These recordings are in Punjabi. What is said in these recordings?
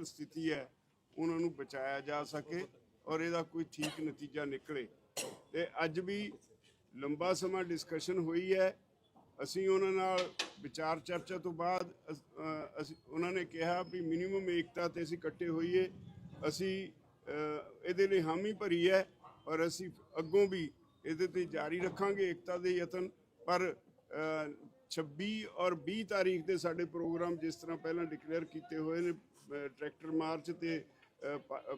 ਕ੍ਰਿਟੀਕਲ ਸਥਿਤੀ ਹੈ, ਉਹਨਾਂ ਨੂੰ ਬਚਾਇਆ ਜਾ ਸਕੇ ਔਰ ਇਹਦਾ ਕੋਈ ਠੀਕ ਨਤੀਜਾ ਨਿਕਲੇ। ਤੇ ਅੱਜ ਵੀ ਲੰਬਾ ਸਮਾਂ ਡਿਸਕਸ਼ਨ ਹੋਈ ਹੈ। ਅਸੀਂ ਉਹਨਾਂ ਨਾਲ ਵਿਚਾਰ ਚਰਚਾ ਤੋਂ ਬਾਅਦ ਅਸ- ਅਸੀਂ, ਉਹਨਾਂ ਨੇ ਕਿਹਾ ਵੀ ਮਿਨੀਮਮ ਏਕਤਾ ਤੇ ਅਸੀਂ ਇਕੱਠੇ ਹੋਈਏ। ਅਸੀਂ ਇਹਦੇ ਲਈ ਹਾਮੀ ਭਰੀ ਹੈ ਔਰ ਅਸੀਂ ਅੱਗੋਂ ਵੀ ਇਹਦੇ ਤੇ ਜਾਰੀ ਰੱਖਾਂਗੇ ਏਕਤਾ ਦੇ ਯਤਨ। ਪਰ 26 ਔਰ 20 ਤਾਰੀਖ ਦੇ ਸਾਡੇ ਪ੍ਰੋਗਰਾਮ ਜਿਸ ਤਰ੍ਹਾਂ ਪਹਿਲਾਂ ਡਿਕਲੇਅਰ ਕੀਤੇ ਹੋਏ ਨੇ ਟਰੈਕਟਰ ਮਾਰਚ ਤੇ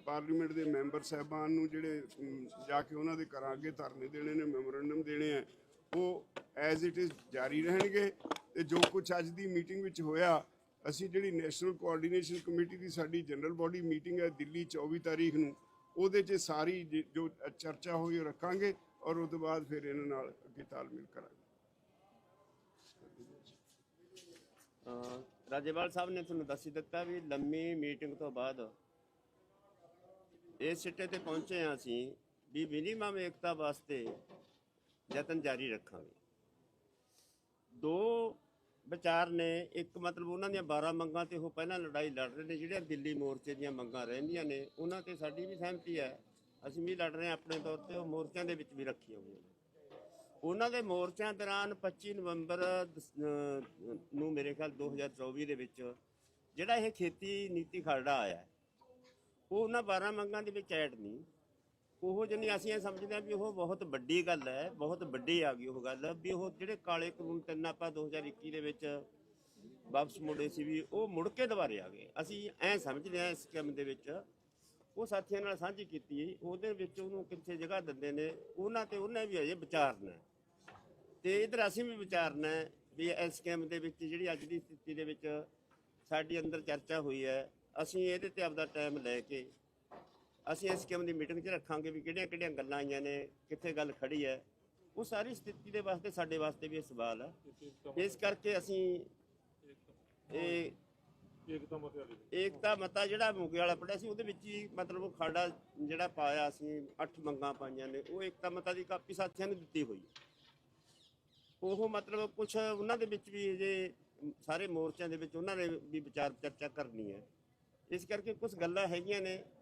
ਪਾਰਲੀਮੈਂਟ ਦੇ ਮੈਂਬਰ ਸਾਹਿਬਾਨ ਨੂੰ ਜਿਹੜੇ ਜਾ ਕੇ ਉਹਨਾਂ ਦੇ ਘਰਾਂ ਅੱਗੇ ਧਰਨੇ ਦੇਣੇ ਨੇ ਮੈਮੋਰੈਂਡਮ ਦੇਣੇ ਆ, ਉਹ ਐਜ਼ ਇਟ ਇਜ਼ ਜਾਰੀ ਰਹਿਣਗੇ। ਤੇ ਜੋ ਕੁਝ ਅੱਜ ਦੀ ਮੀਟਿੰਗ ਵਿੱਚ ਹੋਇਆ, ਅਸੀਂ ਜਿਹੜੀ ਨੈਸ਼ਨਲ ਕੋਆਰਡੀਨੇਸ਼ਨ ਕਮੇਟੀ ਦੀ ਸਾਡੀ ਜਨਰਲ ਬਾਡੀ ਮੀਟਿੰਗ ਹੈ ਦਿੱਲੀ 24 ਤਾਰੀਖ ਨੂੰ, ਉਹਦੇ 'ਚ ਸਾਰੀ ਜਿ- ਜੋ ਚਰਚਾ ਹੋਈ ਉਹ ਰੱਖਾਂਗੇ ਔਰ ਉਸ ਤੋਂ ਬਾਅਦ ਫਿਰ ਇਹਨਾਂ ਨਾਲ ਅੱਗੇ ਤਾਲਮੇਲ ਕਰਾਂਗੇ ਅਹ ਰਾਜੇਵਾਲ ਸਾਹਿਬ ਨੇ ਤੁਹਾਨੂੰ ਦੱਸ ਹੀ ਦਿੱਤਾ ਵੀ ਲੰਮੀ ਮੀਟਿੰਗ ਤੋਂ ਬਾਅਦ ਇਸ ਸਿੱਟੇ ਤੇ ਪਹੁੰਚੇ ਹਾਂ ਅਸੀਂ ਵੀ ਮਿਨੀਮਮ ਏਕਤਾ ਵਾਸਤੇ ਯਤਨ ਜਾਰੀ ਰੱਖਾਂਗੇ। ਦੋ ਵਿਚਾਰ ਨੇ, ਇੱਕ ਮਤਲਬ ਉਹਨਾਂ ਦੀਆਂ 12 ਮੰਗਾਂ ਤੇ ਉਹ ਪਹਿਲਾਂ ਲੜਾਈ ਲੜ ਰਹੇ ਨੇ, ਜਿਹੜੀਆਂ ਦਿੱਲੀ ਮੋਰਚੇ ਦੀਆਂ ਮੰਗਾਂ ਰਹਿੰਦੀਆਂ ਨੇ, ਉਹਨਾਂ ਤੇ ਸਾਡੀ ਵੀ ਸਹਿਮਤੀ ਹੈ। ਅਸੀਂ ਵੀ ਲੜ ਰਹੇ ਹਾਂ ਆਪਣੇ ਤੌਰ ਤੇ, ਉਹ ਮੋਰਚਿਆਂ ਦੇ ਵਿੱਚ ਵੀ ਰੱਖੀਆਂ ਹੋਈਆਂ ਨੇ। ਉਹਨਾਂ ਦੇ ਮੋਰਚਿਆਂ ਦੌਰਾਨ 25 ਨਵੰਬਰ, ਦਸ- ਅਹ, ਨੂੰ ਮੇਰੇ ਖਿਆਲ 2024 ਦੇ ਵਿੱਚ ਜਿਹੜਾ ਇਹ ਖੇਤੀ ਨੀਤੀ ਖਰੜਾ ਆਇਆ ਉਹ ਉਹਨਾਂ 12 ਮੰਗਾਂ ਦੇ ਵਿੱਚ ਐਡ ਨਹੀਂ ਉਹ ਜਿੰਨੀ ਅਸੀਂ ਇਹ ਸਮਝਦੇ ਹਾਂ ਵੀ ਉਹ ਬਹੁਤ ਵੱਡੀ ਗੱਲ ਹੈ, ਬਹੁਤ ਵੱਡੀ ਆ ਗਈ ਉਹ ਗੱਲ, ਵੀ ਉਹ ਜਿਹੜੇ ਕਾਲੇ ਕਾਨੂੰਨ ਤਿੰਨ ਆਪਾਂ 2021 ਦੇ ਵਿੱਚ ਵਾਪਸ ਮੁੜੇ ਸੀ ਵੀ ਉਹ ਮੁੜ ਕੇ ਦੁਬਾਰੇ ਆ ਗਏ ਅਸੀਂ ਐ ਸਮਝਦੇ ਹਾਂ ਇਸ ਕੰਮ ਦੇ ਵਿੱਚ, ਉਹ ਸਾਥੀਆਂ ਨਾਲ ਸਾਂਝੀ ਕੀਤੀ ਉਹਦੇ ਵਿੱਚ ਉਹਨੂੰ ਕਿੱਥੇ ਜਗ੍ਹਾ ਦਿੰਦੇ ਨੇ, ਉਹਨਾਂ ਤੇ ਉਹਨੇ ਵੀ ਅਜੇ ਵਿਚਾਰਨਾ ਹੈ। ਤੇ ਇਧਰ ਅਸੀਂ ਵੀ ਵਿਚਾਰਨਾ ਹੈ ਵੀ ਇਸ ਸਕੀਮ ਦੇ ਵਿੱਚ ਜਿਹੜੀ ਅੱਜ ਦੀ ਸਥਿਤੀ ਦੇ ਵਿੱਚ ਸਾਡੀ ਅੰਦਰ ਚਰਚਾ ਹੋਈ ਹੈ, ਅਸੀਂ ਇਹਦੇ ਤੇ ਆਪਦਾ ਟਾਈਮ ਲੈ ਕੇ ਅਸੀਂ ਇਸ ਸਕੀਮ ਦੀ ਮੀਟਿੰਗ 'ਚ ਰੱਖਾਂਗੇ ਵੀ ਕਿਹੜੀਆਂ ਕਿਹੜੀਆਂ ਗੱਲਾਂ ਆਈਆਂ ਨੇ, ਕਿੱਥੇ ਗੱਲ ਖੜੀ ਹੈ। ਉਹ ਸਾਰੀ ਸਥਿਤੀ ਦੇ ਵਾਸਤੇ ਸਾਡੇ ਵਾਸਤੇ ਵੀ ਇਹ ਸਵਾਲ ਹੈ। ਇਸ ਕਰਕੇ ਅਸੀਂ ਇਹ ਏਕਤਾ ਮਤਾ ਜਿਹੜਾ ਮੁਗੇ ਵਾਲਾ ਪੜਿਆ ਸੀ, ਉਹਦੇ ਵਿੱਚ ਹੀ ਮਤਲਬ ਉਹ ਖਾੜਾ ਜਿਹੜਾ ਪਾਇਆ ਅਸੀਂ ਅੱਠ ਮੰਗਾਂ ਪਾਈਆਂ ਨੇ, ਉਹ ਏਕਤਾ ਮਤਾ ਦੀ ਕਾਪੀ ਸਾਥੀਆਂ ਨੂੰ ਦਿੱਤੀ ਹੋਈ ਹੈ। ਉਹ ਮਤਲਬ ਕੁਝ ਉਹਨਾਂ ਦੇ ਵਿੱਚ ਵੀ ਜੇ ਸਾਰੇ ਮੋਰਚਿਆਂ ਦੇ ਵਿੱਚ ਉਹਨਾਂ ਨੇ ਵੀ ਵਿਚਾਰ ਚਰਚਾ ਕਰਨੀ ਹੈ। ਇਸ ਕਰਕੇ ਕੁਝ ਗੱਲਾਂ ਹੈਗੀਆਂ ਨੇ।